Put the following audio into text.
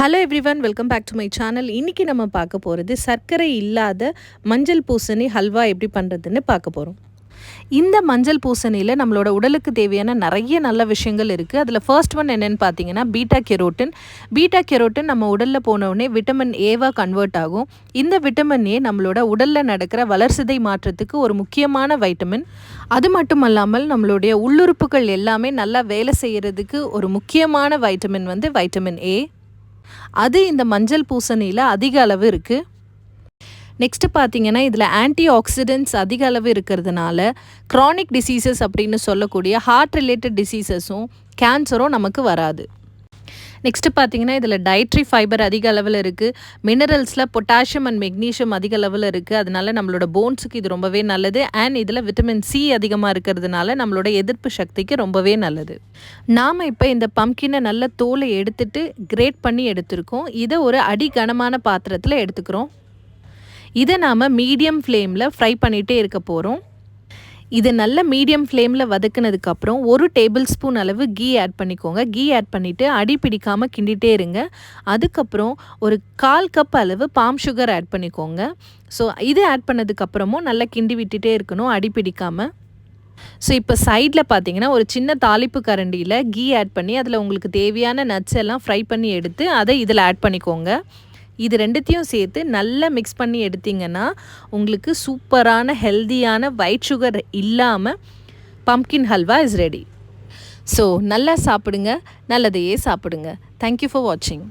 Hello everyone welcome back to my channel இன்றைக்கி நம்ம பார்க்க போகிறது சர்க்கரை இல்லாத மஞ்சள் பூசணி ஹல்வா எப்படி பண்ணுறதுன்னு பார்க்க போகிறோம் இந்த மஞ்சள் பூசணியில் நம்மளோட உடலுக்கு தேவையான நிறைய நல்ல விஷயங்கள் இருக்குது அதில் ஃபர்ஸ்ட் ஒன் என்னென்னு பார்த்தீங்கன்னா பீட்டா கெரோட்டின் பீட்டா கெரோட்டின் நம்ம உடலில் போனவுடனே விட்டமின் ஏவாக கன்வெர்ட் ஆகும். இந்த விட்டமின் ஏ நம்மளோட உடலில் நடக்கிற வளர்சிதை மாற்றத்துக்கு ஒரு முக்கியமான வைட்டமின் அது மட்டும் அல்லாமல் நம்மளுடைய உள்ளுறுப்புகள் எல்லாமே நல்லா வேலை செய்கிறதுக்கு ஒரு முக்கியமான வைட்டமின் வந்து வைட்டமின் ஏ அது இந்த மஞ்சள் பூசணியில் அதிக அளவு இருக்குது நெக்ஸ்ட்டு பார்த்தீங்கன்னா இதில் ஆன்டி ஆக்சிடென்ட்ஸ் அதிக அளவு இருக்கிறதுனால க்ரானிக் டிசீசஸ் அப்படின்னு சொல்லக்கூடிய ஹார்ட் ரிலேட்டட் டிசீசஸும் கேன்சரும் நமக்கு வராது. நெக்ஸ்ட்டு பார்த்தீங்கன்னா இதில் டயட்ரி ஃபைபர் அதிக அளவில் இருக்குது மினரல்ஸில் பொட்டாசியம் அண்ட் மெக்னீஷியம் அதிக அளவில் இருக்குது அதனால நம்மளோட போன்ஸுக்கு இது ரொம்பவே நல்லது. அண்ட் இதில் விட்டமின் சி அதிகமாக இருக்கிறதுனால நம்மளோட எதிர்ப்பு சக்திக்கு ரொம்பவே நல்லது. நாம் இப்போ இந்த பம்கினை நல்ல தோலை எடுத்துட்டு கிரேட் பண்ணி எடுத்திருக்கோம். இதை ஒரு அடி கனமான பாத்திரத்தில் எடுத்துக்கிறோம். இதை நாம் மீடியம் ஃப்ளேமில் ஃப்ரை பண்ணிகிட்டே இருக்க போகிறோம் இது நல்ல மீடியம் ஃப்ளேமில் வதக்குனதுக்கப்புறம் ஒரு டேபிள் ஸ்பூன் அளவு கீ ஆட் பண்ணிக்கோங்க. கீ ஆட் பண்ணிவிட்டு அடி பிடிக்காமல் கிண்டிகிட்டே இருங்க. அதுக்கப்புறம் ஒரு கால் கப் அளவு பாம் சுகர் ஆட் பண்ணிக்கோங்க. ஸோ இது ஆட் பண்ணதுக்கப்புறமும் நல்லா கிண்டி விட்டுட்டே இருக்கணும் அடி பிடிக்காமல் ஸோ இப்போ சைடில் பார்த்தீங்கன்னா ஒரு சின்ன தாளிப்பு கரண்டியில் கீ ஆட் பண்ணி அதில் உங்களுக்கு தேவையான நட்ஸ் எல்லாம் ஃப்ரை பண்ணி எடுத்து அதை இதில் ஆட் பண்ணிக்கோங்க. இது ரெண்டுத்தையும் சேர்த்து நல்லா மிக்ஸ் பண்ணி எடுத்திங்கன்னா உங்களுக்கு சூப்பரான ஹெல்தியான ஒயிட் சுகர் இல்லாமல் pumpkin halwa is ready so நல்லா சாப்பிடுங்க நல்லதையே சாப்பிடுங்க. தேங்க்யூ ஃபார் வாட்சிங்